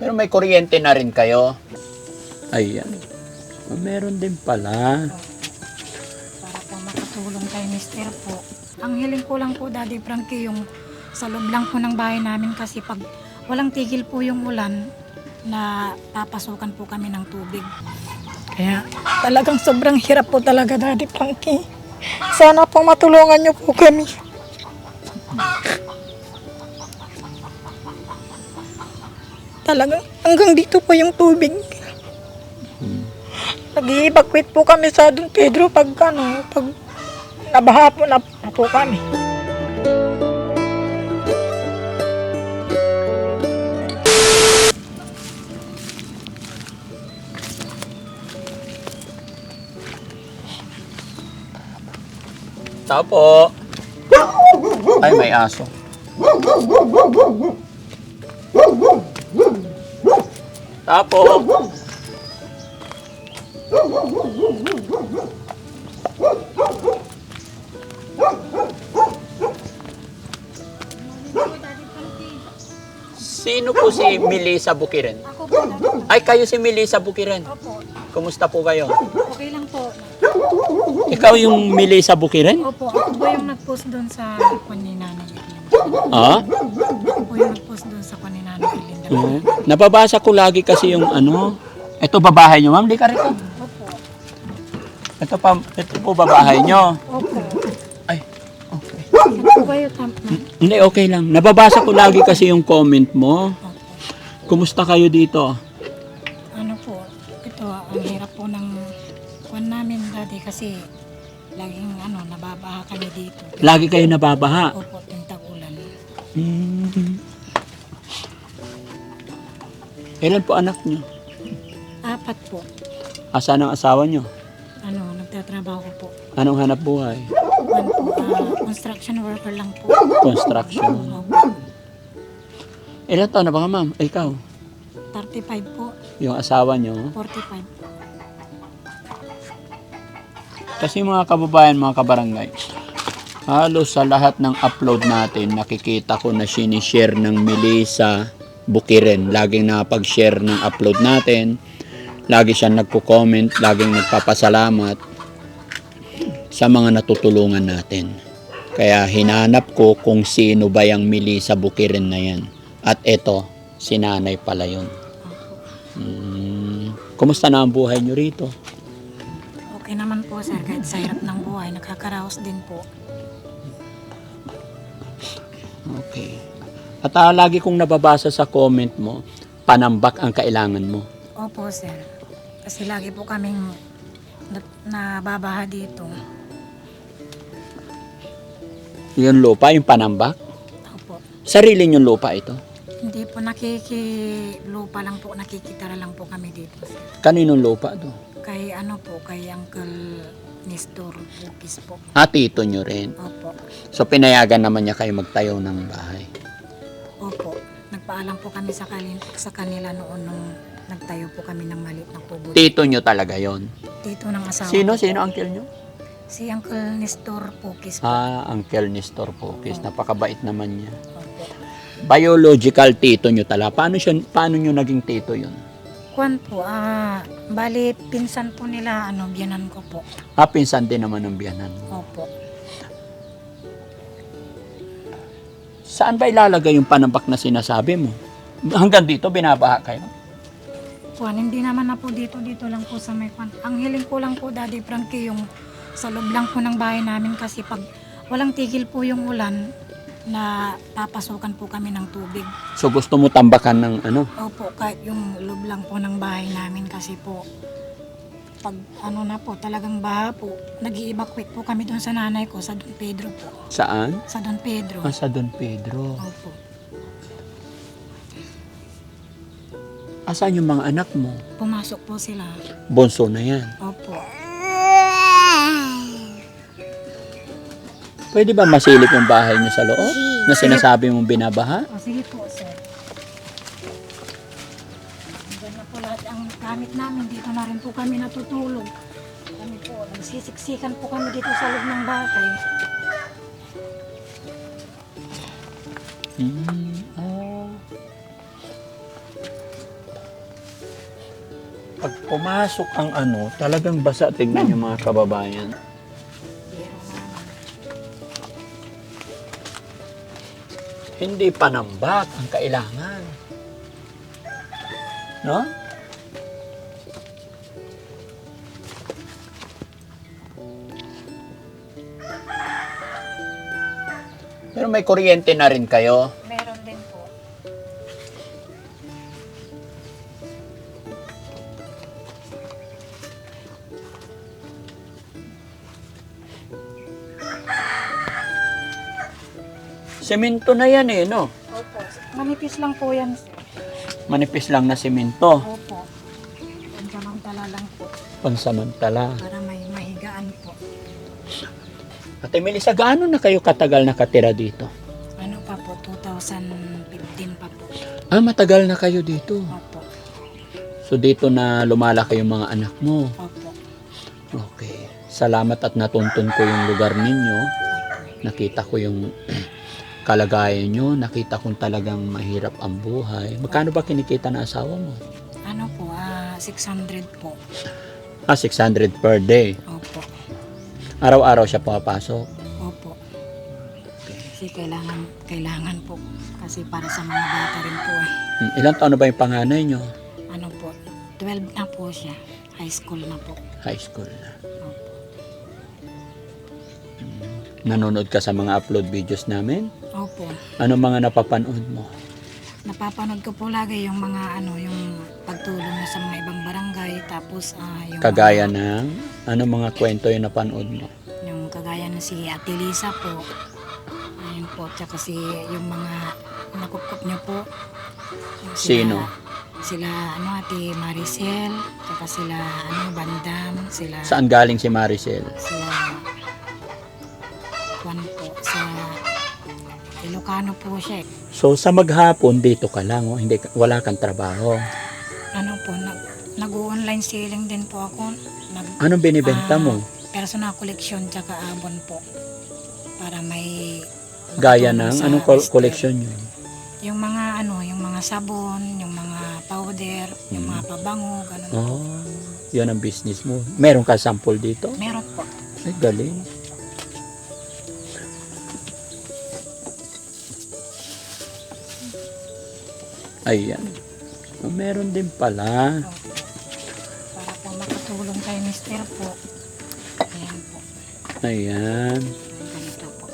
Pero may kuryente na rin kayo. Ayan. Oh, meron din pala. para po makatulong kay Mister po. Ang hiling ko lang po, Daddy Frankie, yung sa loob lang po ng bahay namin kasi pag walang tigil po yung ulan, na papasukan po kami ng tubig. Kaya talagang sobrang hirap po talaga, Daddy Frankie. Sana po matulungan niyo po kami. Talagang hanggang dito po yung tubig. Nag-i-evacuate po kami sa Don Pedro pag ano, pag nabaha po na, po kami. Tapo. Ay, may aso. Tapo. Sino po si Melissa Bukiren? Ako po. Ay, kayo si Melissa Bukiren. Opo, Kumusta po kayo? okay lang po. Ikaw yung Melissa Bukiren? Opo, ako po yung nag-post doon sa kwan ni Nanay Erlinda. Ah? Ako po yung nag-post doon sa kwan ni Nanay Erlinda. Oo. Nababasa ko lagi kasi yung ano. Ito babahay nyo, ma'am. Di ka rito. Opo, Ito, pa, ito po babahay nyo. opo. Ay, okay. Ano po kayo, tam? Hindi, okay lang. Nababasa ko lagi kasi yung comment mo. Opo. Kumusta kayo dito? Kasi laging ano, nababaha kami dito. Lagi kayo nababaha. Opo, yung tag-ulan. Hmm. Ilan po anak nyo? Apat po. Asan ang asawa nyo? Ano, nagtatrabaho po. Anong hanap buhay? Kwan po, ah, construction worker lang po. Construction. Opo, Ilan taon na ba ka, ma'am? Ikaw? 35 po, Yung asawa nyo? 45 po. Kasi mga kababayan, mga kabarangay, halos sa lahat ng upload natin, nakikita ko na sinishare ng Melissa Bukiren. Laging nakapag-share ng upload natin. Lagi siyang nagko-comment, laging nagpapasalamat sa mga natutulungan natin. Kaya hinanap ko kung sino ba yung Melissa Bukiren na yan. At eto, sinanay pala yun. Hmm. Kumusta na ang buhay nyo rito? Okay naman po sir, kahit sa hirap ng buhay, nakakaraos din po. Okay. At ah, lagi kong nababasa sa comment mo, panambak ang kailangan mo. Opo sir, kasi lagi po kaming na- nababaha dito. Yung lupa, yung panambak. Opo. Sarili yung lupa ito. Hindi po nakikilupa lang po, nakikitara lang po kami dito. sir. Kaninong lupa to? Kay ano po, kay Uncle Nestor Bukis po. Ah, tito nyo rin. Opo. So, pinayagan naman niya kayo magtayo ng bahay. Opo. Nagpaalam po kami sa, kalin- sa kanila noon nung nagtayo po kami ng maliit na kubo. Tito nyo talaga yon. Dito ng asawa Sino? ko po. Sino uncle nyo? Si Uncle Nestor Bukis po. Ah, Uncle Nestor Pokis. Napakabait naman niya. Opo. Biological tito nyo talaga. Paano, siya, paano nyo naging tito yun? Kwan po, ah, bali pinsan po nila, ano, biyanan ko po. Ah, pinsan din naman ng biyanan mo. Opo. Saan ba ilalagay yung panambak na sinasabi mo? Hanggang dito, binabaha kayo? Kwan, hindi naman na po dito, dito lang po sa may kwan. Ang hiling ko lang po, Daddy Frankie, yung sa loob lang po ng bahay namin kasi pag walang tigil po yung ulan, na papasukan po kami ng tubig. So gusto mo tambakan ng ano? Opo, kahit yung loob lang po ng bahay namin kasi po, pag ano na po, talagang baha po, nag evacuate po kami doon sa nanay ko, sa Don Pedro po. Saan? Sa Don Pedro. Ah, sa Don Pedro. Opo. Asan yung mga anak mo? Pumasok po sila. Bonso na yan. Opo. Pwede ba masilip yung bahay niyo sa loob? Na sinasabi mong binabaha? O, sige po, sir. Diyan na po lahat ang gamit namin. Dito na rin po kami natutulog. Kami po, nagsisiksikan po kami dito sa loob ng bahay. Hmm. Ah. pag pumasok ang ano, talagang basa. Tignan niyo mga kababayan. Hindi panambak ang kailangan. No? Pero may kuryente na rin kayo. Semento na yan eh, no? Opo. Manipis lang po yan. sir. Manipis lang na semento. Opo. Pansamantala lang po. Pansamantala. Para may mahigaan po. Ate Melissa, gaano na kayo katagal nakatira dito? Ano pa po? 2015 pa po. Ah, matagal na kayo dito. Opo. So dito na lumalaki yung mga anak mo. Opo. Okay. Salamat at natuntun ko yung lugar ninyo. Nakita ko yung kalagayan nyo. Nakita kong talagang mahirap ang buhay. Magkano ba kinikita na asawa mo? Ano po? Ah, 600 po. Ah, 600 per day. Opo. Araw-araw siya pumapasok. Opo. Kasi kailangan, kailangan po. Kasi para sa mga bata rin po eh. Hmm, Ilang taon na ba yung panganay nyo? Ano po? 12 na po siya. High school na po. High school na. Opo. Nanonood ka sa mga upload videos namin? Opo. Ano mga napapanood mo? Napapanood ko po lagi yung mga ano, yung pagtulong na sa mga ibang barangay. Tapos ah, yung Kagaya ng ano mga kwento yung napanood mo? yung kagaya na si Ate Lisa po. Ayun po. Tsaka si yung mga nakukup niyo po. Yung Sino? Sila ano Ate Maricel. Tsaka sila ano Bandam. Sila Saan galing si Maricel? sila Juan po sa Ilocano po siya. eh. So sa maghapon dito ka lang, oh. hindi wala kang trabaho. Ano po nag nag-online selling din po ako. Nag Anong binibenta Ah, mo? personal collection tsaka abon po. Para may Gaya ng anong col- collection yun? Yung mga ano, yung mga sabon, yung mga powder, yung Mm. mga pabango, ganun. po. Oh, yan ang business mo. Meron ka sample dito? Meron po. Ay, galing. Ayan. Oh, meron din pala. Opo. Para po makatulong kay mister po. Ayan po. Ayan. Ganito po.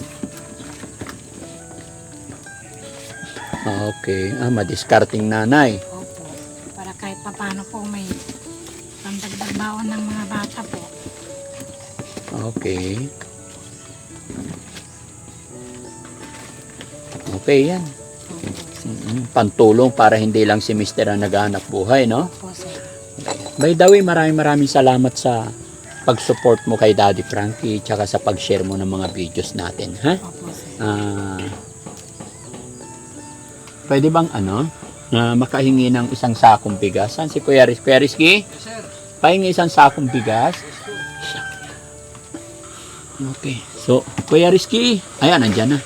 Okay. Ah, madiscarding nanay. Opo. Para kahit papano po may pandagdag baon ng mga bata po. Okay. Okay yan. Pantulong para hindi lang si Mister ang naghahanap buhay, no? Opo, sir. By the way, maraming maraming salamat sa pag-support mo kay Daddy Frankie tsaka sa pag-share mo ng mga videos natin, ha? Opo, sir. Ah, pwede bang ano, na makahingi ng isang sakong bigas? Saan si Kuya, Riz- Kuya Rizky? Pahingi isang sakong bigas. Okay. So, Kuya Rizky, ayan, nandyan na.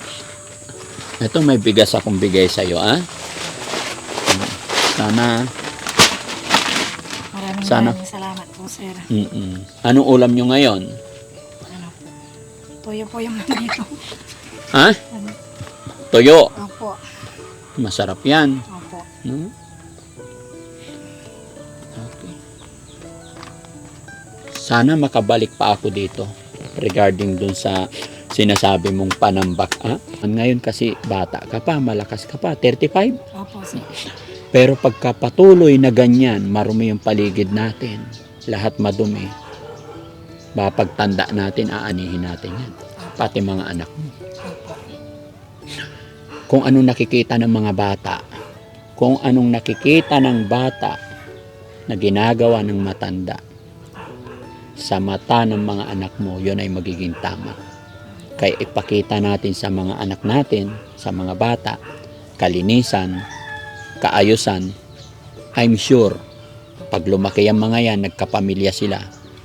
Ito, may bigas akong bigay sa'yo, ah. Sana, Maraming Sana. maraming salamat po, sir. mm Anong ulam nyo ngayon? Ano po. Tuyo po yung nandito. Ha? Ano? Toyo. Opo. Masarap yan. Opo. No? Okay. Sana makabalik pa ako dito regarding dun sa sinasabi mong panambak. Ah? Ngayon kasi bata ka pa, malakas ka pa, 35. Opo, sir. Pero pagka patuloy na ganyan, marumi yung paligid natin, lahat madumi, mapagtanda natin, aanihin natin yan. Pati mga anak mo. Kung anong nakikita ng mga bata, kung anong nakikita ng bata na ginagawa ng matanda sa mata ng mga anak mo, yun ay magiging tama. Kaya ipakita natin sa mga anak natin, sa mga bata, kalinisan, kaayusan, I'm sure, pag lumaki ang mga yan, nagkapamilya sila,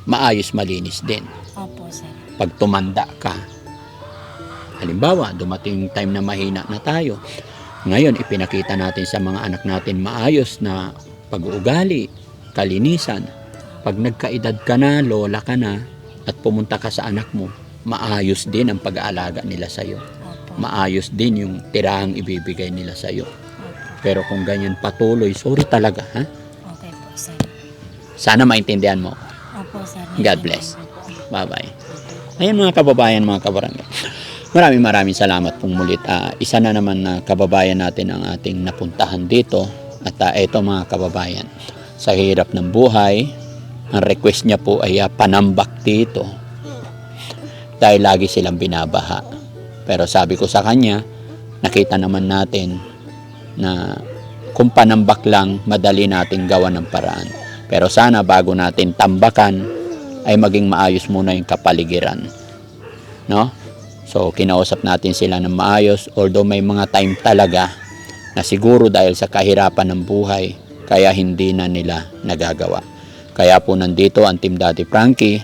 maayos malinis din Opo, sir. pag tumanda ka. Halimbawa, dumating yung time na mahina na tayo. Ngayon, ipinakita natin sa mga anak natin maayos na pag-uugali, kalinisan. Pag nagkaedad ka na, lola ka na, at pumunta ka sa anak mo, maayos din ang pag-aalaga nila sa'yo. Opo. Maayos din yung tirahang ibibigay nila sa'yo. Opo. Pero kung ganyan patuloy, sorry talaga, ha? Okay po, sir. Sana maintindihan mo. Opo, sir. God bless. Bye-bye. Ayan mga kababayan, mga kabarangay. Maraming maraming salamat pong mulit. Ah, isa na naman na kababayan natin ang ating napuntahan dito. At ah, eto mga kababayan, sa hirap ng buhay, ang request niya po ay ah, panambak dito. Dahil lagi silang binabaha. Pero sabi ko sa kanya, nakita naman natin na kung panambak lang, madali nating gawa ng paraan. Pero sana bago natin tambakan, ay maging maayos muna yung kapaligiran. No? So, kinausap natin sila ng maayos, although may mga time talaga na siguro dahil sa kahirapan ng buhay, kaya hindi na nila nagagawa. Kaya po nandito ang Team Daddy Frankie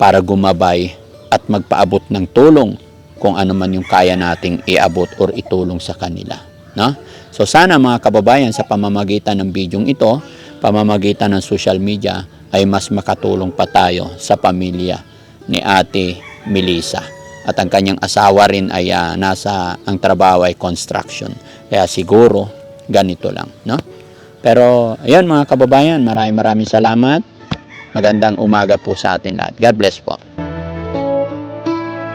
para gumabay at magpaabot ng tulong kung ano man yung kaya nating iabot or itulong sa kanila. No? So sana mga kababayan sa pamamagitan ng bidyong ito, pamamagitan ng social media, ay mas makatulong pa tayo sa pamilya ni Ate Melissa. At ang kanyang asawa rin ay ah, nasa, ang trabaho ay construction. Kaya siguro, ganito lang. No? Pero, ayun mga kababayan, maraming maraming salamat. Magandang umaga po sa atin lahat. God bless po.